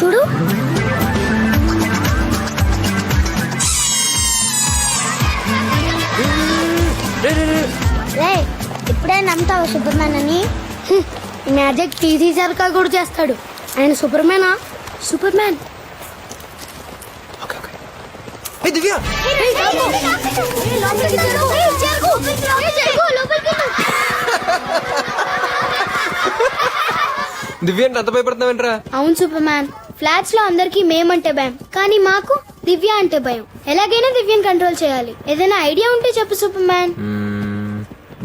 చూడు. ఇప్పుడే నమ్ముతావు సూపర్మ్యాన్ అని మ్యాజిక్ తీసేసరికా కూడా చేస్తాడు. ఆయన సూపర్మ్యానా సూపర్మ్యాన్ Hey, దివ్య! అంటే అంత భయపడుతున్నావు అవును సూపర్ మ్యాన్ ఫ్లాట్స్లో అందరికి మేమంటే భయం. కానీ మాకు దివ్య అంటే భయం. ఎలాగైనా దివ్యని కంట్రోల్ చేయాలి. ఏదైనా ఐడియా ఉంటే చెప్పు సూపర్ మ్యాన్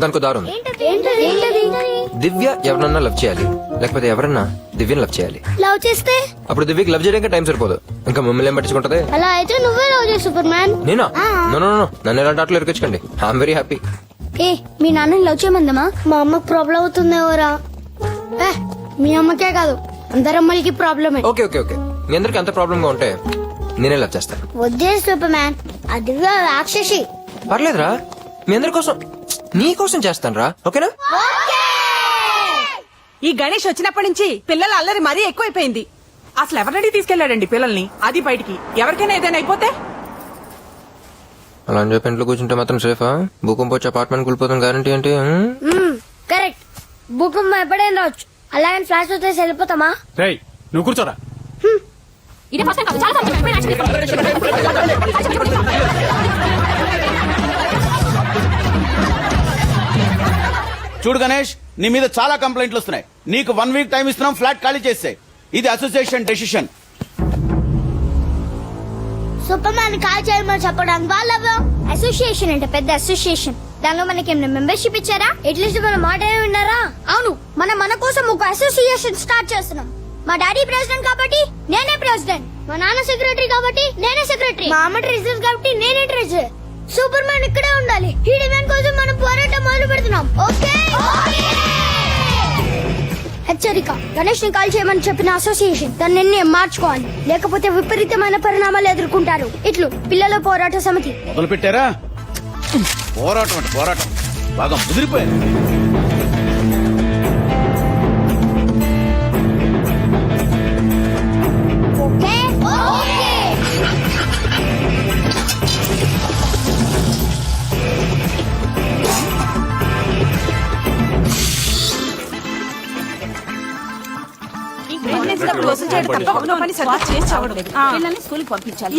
దానికి దారు ఉంది. ఏంటది? ఏంటది? దివ్య ఎవరన్నా లవ్ చేయాలి. లేకపోతే ఎవరన్నా దివ్యని లవ్ చేయాలి. లవ్ చేస్తే? అప్పుడు దివ్యకి లవ్ చేయడానికి టైం సరిపోదు. ఇంకా మమ్మల్ని ఏం పట్టించుకుంటది? అలా అయితే నువ్వే లవ్ చేయి సూపర్ మ్యాన్ నేనా? ఆ. నో నో నో నన్ను ఎలాంటి ఆటలు ఎరకొచ్చుకోండి ఐఎమ్ వెరీ హ్యాపీ ఏ మీ నాన్నని లవ్ చేయమందమా? మా అమ్మకు ప్రాబ్లం అవుతుంది ఎవరా ఏ, మీ అమ్మకే కాదు. అందరమ్మలకి ప్రాబ్లమే. Okay okay okay. మీ అందరికి అంత ప్రాబ్లమ్గా ఉంటే నేనే లవ్ చేస్తాను వద్దే సూపర్ మ్యాన్ అది రాక్షసి. పర్లేదురా. మీ అందరి కోసం నీ కోసం చేస్తాను రా ఓకేనా ఈ గణేష్ వచ్చినప్పటి నుంచి పిల్లల అల్లరి మరీ ఎక్కువైపోయింది. అసలు ఎవరినడి తీసుకెళ్ళాడండి పిల్లల్ని? అది బయటికి. ఎవరికైనా ఏదైనా అయిపోతే? అలా అని చెప్పి ఇంట్లో కూర్చుంటే మాత్రం సేఫా? భూకంపం వచ్చి అపార్ట్మెంట్ కూలిపోతాం గ్యారంటీ ఏంటి? కరెక్ట్ భూకంపం ఎప్పుడైనా రావచ్చు. అలాగని ఫ్లాష్ వచ్చేసి వెళ్ళిపోతామా? రేయ్ నువ్వు కూర్చోరా. చూడు గణేష్ నీ మీద చాలా కంప్లైంట్లు వస్తున్నాయి. నీకు వన్ వీక్ టైం ఇస్తున్నాం ఫ్లాట్ ఖాళీ చేస్తే. ఇది association decision super man call చేయమని చెప్పడానికి వాళ్ళ అసోసియేషన్ అంటే పెద్ద అసోసియేషన్ దానిలో మనకి ఏమైనా మెంబర్షిప్ ఇచ్చారా? ఎట్లీస్ట్ మన మాట ఉన్నారా? విన్నారా అవును మనం మన కోసం ఒక అసోసియేషన్ స్టార్ట్ చేస్తున్నాం. మా డాడీ ప్రెసిడెంట్ కాబట్టి నేనే ప్రెసిడెంట్ మా నాన్న సెక్రటరీ కాబట్టి నేనే సెక్రటరీ మా అమ్మ ట్రెజర్ కాబట్టి నేనే ట్రెజర్ సూపర్ మ్యాన్ ఇక్కడే ఉండాలి. ఈ డిమాండ్ కోసం మనం పోరాటం మొదలు పెడుతున్నాం. ఓకే హెచ్చరిక. గణేష్ని కాల్ చేయమని చెప్పిన అసోసియేషన్ దాన్ని నిర్ణయం మార్చుకోవాలి? లేకపోతే విపరీతమైన పరిణామాలు ఎదుర్కొంటారు. ఇట్లు పిల్లల పోరాట సమితి. మొదలు పెట్టారా పోరాటం అంటే పోరాటం. బాగా ముదిరిపోయింది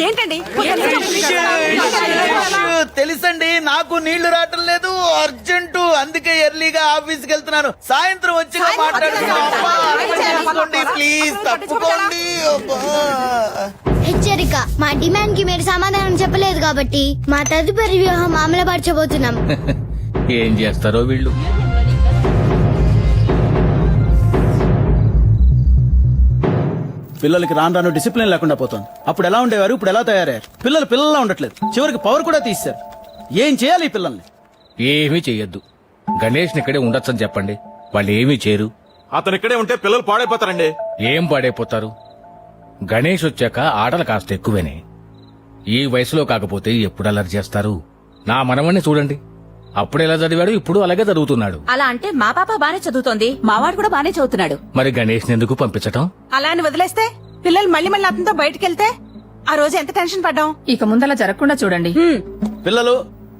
ఏంటండి? తెలుసండి. నాకు నీళ్ళు రావటం లేదు. అర్జెంటు. అందుకే ఎర్లీగా ఆఫీస్కి వెళ్తున్నాను. సాయంత్రం వచ్చి మాట్లాడుతున్నాను ప్లీజ్ తప్పుకోండి. హెచ్చరిక. మా డిమాండ్కి మీరు సమాధానం చెప్పలేదు కాబట్టి మా తదుపరి వ్యూహం అమలుపరచబోతున్నాం. ఏం చేస్తారో వీళ్ళు? పిల్లలకి రాను రాను డిసిప్లిన్ లేకుండా పోతుంది. అప్పుడు ఎలా ఉండేవారు? ఇప్పుడు ఎలా తయారయ్యారు? పిల్లలు పిల్లల్లా ఉండట్లేదు. చివరికి పవర్ కూడా తీశారు ఏం చేయాలి ఈ పిల్లల్ని? ఏమీ చెయ్యొద్దు గణేష్ ఇక్కడే ఉండొచ్చని చెప్పండి. వాళ్ళు ఏమీ చేరు అతను ఇక్కడే ఉంటే పిల్లలు పాడైపోతారండి. ఏం పాడైపోతారు? గణేష్ వచ్చాక ఆటలు కాస్త ఎక్కువేనే. ఈ వయసులో కాకపోతే ఎప్పుడు అలర్ట్ చేస్తారు? నా మనవణ్ణి చూడండి. అప్పుడు ఎలా చదివాడు? ఇప్పుడు అలాగే చదువుతున్నాడు. అలా అంటే మా పాప బానే చదువుతోంది. మావాడు కూడా బానే చదువుతున్నాడు. మరి గణేష్ ఎందుకు పంపించటం? అలా అని వదిలేస్తే పిల్లలు మళ్ళీ మళ్ళీ అతనితో బయటికి వెళ్తే ఆ రోజు ఎంత టెన్షన్ పడ్డాం? ఇక ముందలా జరగకుండా చూడండి. పిల్లలు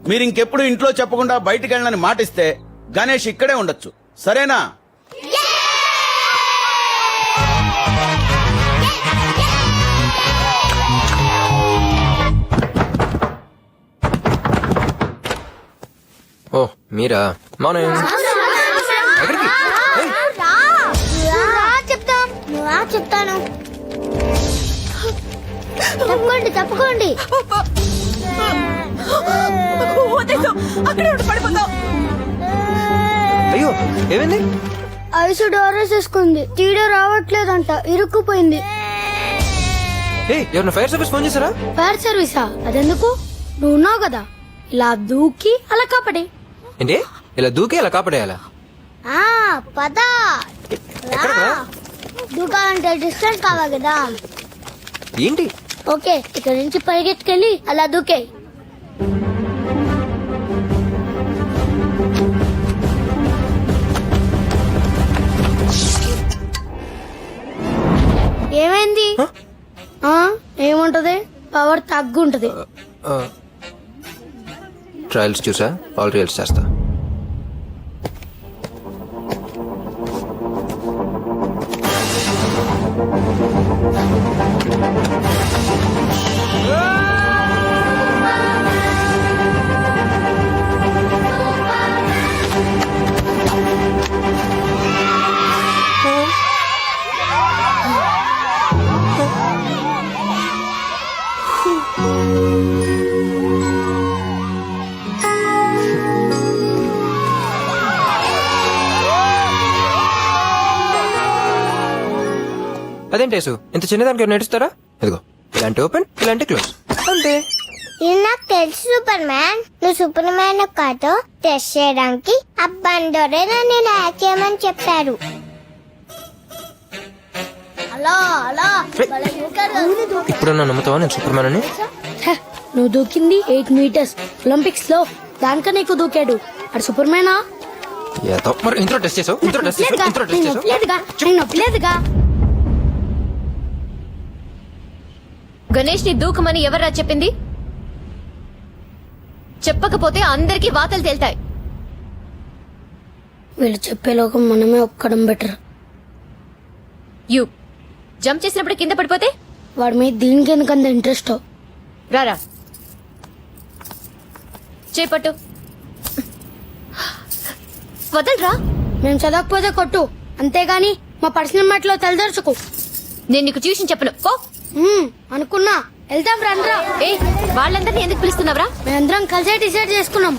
మీరు ఇంకెప్పుడు ఇంట్లో చెప్పకుండా బయటికి వెళ్ళని మాటిస్తే గణేష్ ఇక్కడే ఉండొచ్చు. సరేనా? ఓ మీరా? మార్నింగ్ ఎక్కడికి? ఏయ్, చెప్తాం. నువ్వా చెప్తాను. తప్పుకోండి తప్పుకోండి. వదిలేసు, అక్కడే ఉండి పడిపోతావు అయ్యో ఏమైంది? ఐసు తీడ రావట్లేదంట ఇరుక్కుపోయింది. ఏ ఎవరైనా ఫైర్ సర్వీస్ ఫోన్ చేశారా? ఫైర్ సర్వీసా? అదెందుకు? నువ్వు ఉన్నావు కదా. ఇలా దూకి అలా కాపడి. ఏంటి? ఇలా దూకే ఇలా కాపాడేయాలా? ఆ పద? దూకాలంటే డిస్టెన్స్ కావాలి కదా. ఏంటి? ఓకే ఇక్కడ నుంచి పరిగెత్తుకెళ్ళి అలా దూకే. ఏమైంది? ఆ ఏముంటది? పవర్ తగ్గుంటది. ట్రయల్స్ చూసా? ఆల్ రియల్స్ చేస్తా. అదేంటేసు ఇంత చిన్నదానికి నడుస్తారా ఇదిగో ఇలాంటి ఓపెన్ ఇలాంటి క్లోజ్ అంతే. ఇది నాకు తెలుసు సూపర్ మ్యాన్ నువ్వు సూపర్ మ్యాన్ కాదు టెస్ట్ చేయడానికి అబ్బండోరే నన్ను ఇలా యాక్ట్ చేయమని చెప్పారు. అలా అలా భలే దూకారు. ఇప్పుడు నా నమ్ముతావా నేను సూపర్ మ్యాన్ అని హ, నువ్వు దూకింది ఎయిట్ మీటర్స్ ఒలింపిక్స్లో దానికన్నా ఎక్కువ దూకాడు. అది సూపర్ మ్యానా ఏదో మరి ఇంట్లో టెస్ట్ చేసావు? ఇంట్లో టెస్ట్ చేసావు? లేదుగా, ఇంట్లో టెస్ట్ నేను చేసావు ఒప్పలేదుగా నేను ఒప్పలేదుగా గణేష్ని దూకమని ఎవర్రా చెప్పింది? చెప్పకపోతే అందరికీ వాతలు తేల్తాయి. వీళ్ళు చెప్పేలోకం మనమే ఒక్కడం బెటర్. యు జంప్ చేసినప్పుడు కింద పడిపోతే? వాడి మీద దీనికి ఎందుకంత ఇంట్రెస్ట్? రారా. చేపట్టు. వదలరా? మేము చదవకపోతే కొట్టు. అంతేగాని మా పర్సనల్ మ్యాట్లో తలదర్చుకు. నేను నీకు ట్యూషన్ చెప్పను. పో. మ్మ్, అనుకున్నా. వెళ్దాం రండ్రా. ఏ వాళ్ళందరినీ ఎందుకు పిలుస్తున్నావురా? మేమందరం కలిసే డిసైడ్ చేసుకున్నాం.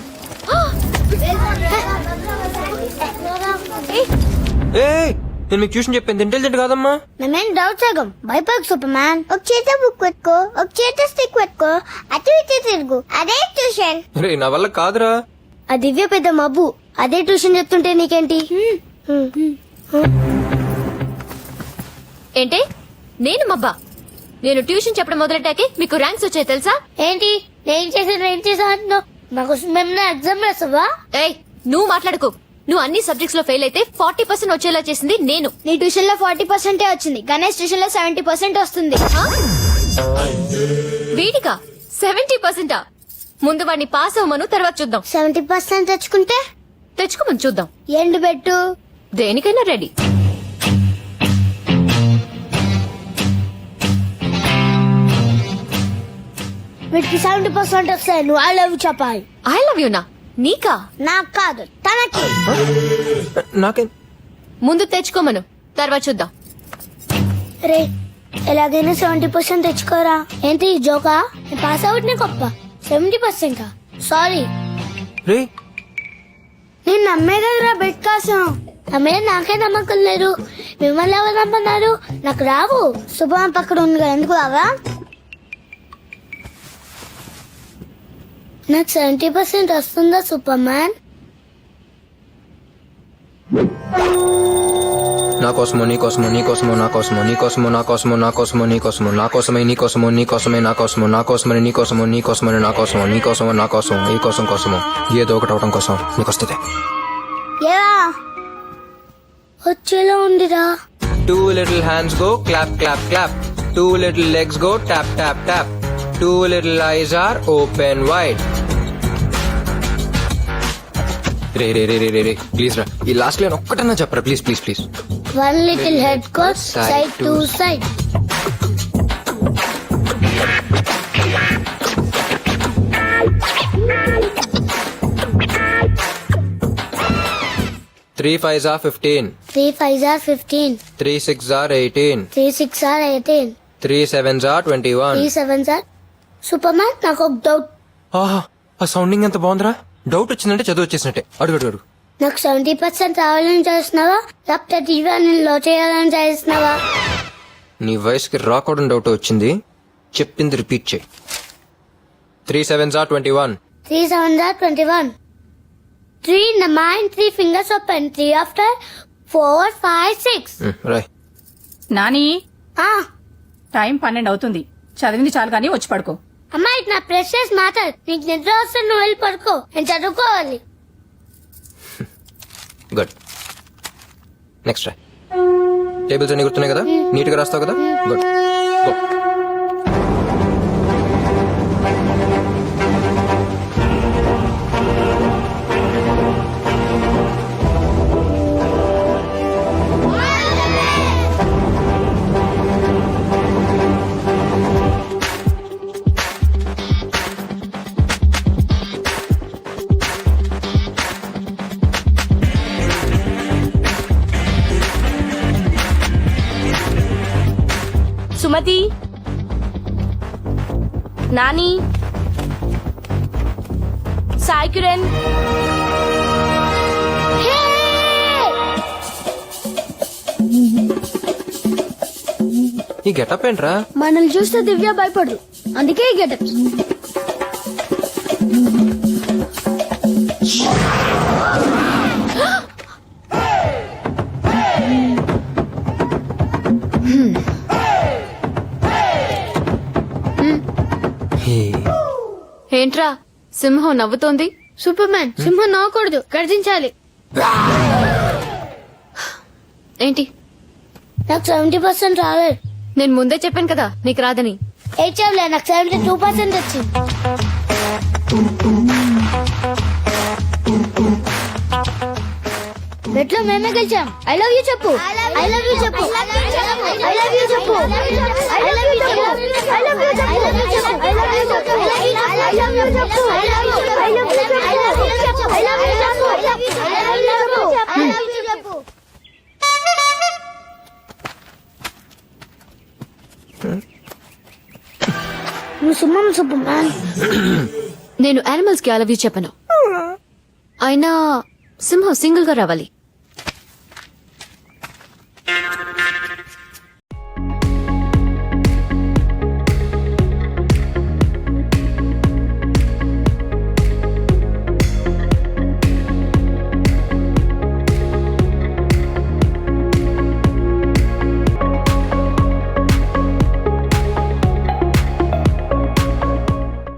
ఏ! నేను మీకు ట్యూషన్ చెప్పింది ఇంటెలిజెంట్ కాదమ్మా. మేమేం డౌట్ సగం. భయపడకు సూపర్ మ్యాన్ ఒక చేత బుక్ పెట్టుకో ఒక చేత స్టిక్ పెట్టుకో అటు ఇటు తిరుగు. అదే ట్యూషన్. రే నా వల్ల కాదురా. ఆ దివ్య పెద్ద మబ్బు. అదే ట్యూషన్ చెప్తుంటే నీకేంటి? ఏంటి? నేను మబ్బా? నేను ట్యూషన్ చెప్పడం మొదలెట్టాకే మీకు ర్యాంక్స్ వచ్చాయి తెలుసా? ఏంటి? నేను చేసాను ఏం చేసాను అంటున్నావు? మాకు మేము ఎగ్జామ్ రాసావా ఏయ్ నువ్వు మాట్లాడుకో. నువ్వు అన్ని సబ్జెక్ట్స్లో ఫెయిల్ అయితే ఫార్టీ పర్సెంట్ వచ్చేలా చేసింది నేను. నీ ట్యూషన్లో ఫార్టీ పర్సెంటే వచ్చింది? గణేష్ ట్యూషన్లో సెవెంటీ పర్సెంట్ వస్తుంది? వీడికా సెవెంటీ పర్సెంటా ముందు వాడిని పాస్ అవ్వమను తర్వాత చూద్దాం. సెవెంటీ పర్సెంట్ తెచ్చుకుంటే? తెచ్చుకోమని చూద్దాం. ఎండు పెట్టు. దేనికైనా రెడీ వీటికి సెవెంటీ పర్సెంట్ వస్తాయి నువ్వు ఐ లవ్ చెప్పాలి ఐ లవ్ యూ నా నీకా నాకు కాదు తనకి. నాకేం? ముందు తెచ్చుకోమను తర్వాత చూద్దాం. రే ఎలాగైనా సెవెంటీ పర్సెంట్ తెచ్చుకోరా? ఏంటి ఈ జోకా? పాస్ అవుట్ గొప్ప. సెవెంటీ పర్సెంట్ సారీ రే. నేను నమ్మే కదరా బెట్ కోసం. నమ్మే నాకే నమ్మకం లేదు. మిమ్మల్ని ఎవరు నమ్మన్నారు? నాకు రావు. శుభం పక్కన ఉంది కదా ఎందుకు రావా? నాకు సెవెంటీ పర్సెంట్ వస్తుందా సూపర్ మ్యాన్ నా కోసమో నీ కోసమో నీ కోసమో నా కోసమో నీ కోసమో నా కోసమో నా కోసమో నీ కోసమో నా కోసమే నీ కోసమో నీ కోసమే నా కోసమో నా కోసమని నీ కోసమో నీ కోసమని నా కోసమో నీ కోసమో నా కోసం ఈ కోసం కోసమో. ఏదో ఒకటి అవడం కోసం నీకు వస్తుంది. వచ్చేలా ఉందిరా. Two little hands go clap clap clap two little legs go tap tap tap two little eyes are open wide రే రే రే రే రే రే ప్లీజ్ రా. ఈ లాస్ట్ లైన్ ఒక్కటన్నా చెప్పరా? Please please please one little head coat Side side to to side three five are fifteen three five are fifteen three six are eighteen three six are eighteen three seven are twenty one three seven sir superman నాకు ఒక doubt ఆహా ఆ sounding ఎంత బాగుందిరా? Doubt వచ్చిందంటే చదువు వచ్చేసినట్టే. అడుగు అడుగు అడుగు. నాకు సెవెంటీ పర్సెంట్ రావాలని చేస్తున్నావా? లేకపోతే టీవీ లో చేయాలని చేస్తున్నావా? నీ వయసుకి రాకూడని డౌట్ వచ్చింది. చెప్పింది రిపీట్ చేయి. Three seven are twenty one three seven are twenty one three in the mind three fingers open three after four five six Roy. Nani time పన్నెండు అవుతుంది. చదివింది చాలు కానీ వచ్చి పడుకో. అమ్మా ఇది నా ప్రెషస్ మ్యాటర్ నీకు నిద్ర వస్తే నువ్వు వెళ్ళి పడుకో. నేను చదువుకోవాలి. గుడ్ నెక్స్ట్ టేబుల్స్ అన్ని గుర్తున్నాయి కదా? నీట్గా రాస్తావు కదా? గుడ్ సుమతి నాని? సాయి కిరణ్ ఈ గెటప్ ఏంట్రా? మనల్ని చూస్తే దివ్య భయపడదు. అందుకే ఈ గెటప్. సింహం నవ్వుతోంది. సూపర్ మ్యాన్ సింహం నవ్వకూడదు. గర్జించాలి. ఏంటి? నాకు సెవెంటీ పర్సెంట్ రాలేదు. నేను ముందే చెప్పాను కదా నీకు రాదని. ఏం చెప్పలే నాకు సెవెంటీ టూ పర్సెంట్ వచ్చింది. బెట్లో మేమే గెలిచాం. ఐ లవ్ యూ చెప్పు. ఐ లవ్ యూ చెప్పు. ఐ లవ్ యూ చెప్పు. ఐ లవ్ యూ చెప్పు. సూపర్మ్యాన్ నేను యానిమల్స్కి అలవి చెప్పను. అయినా సింహం సింగిల్గా రావాలి.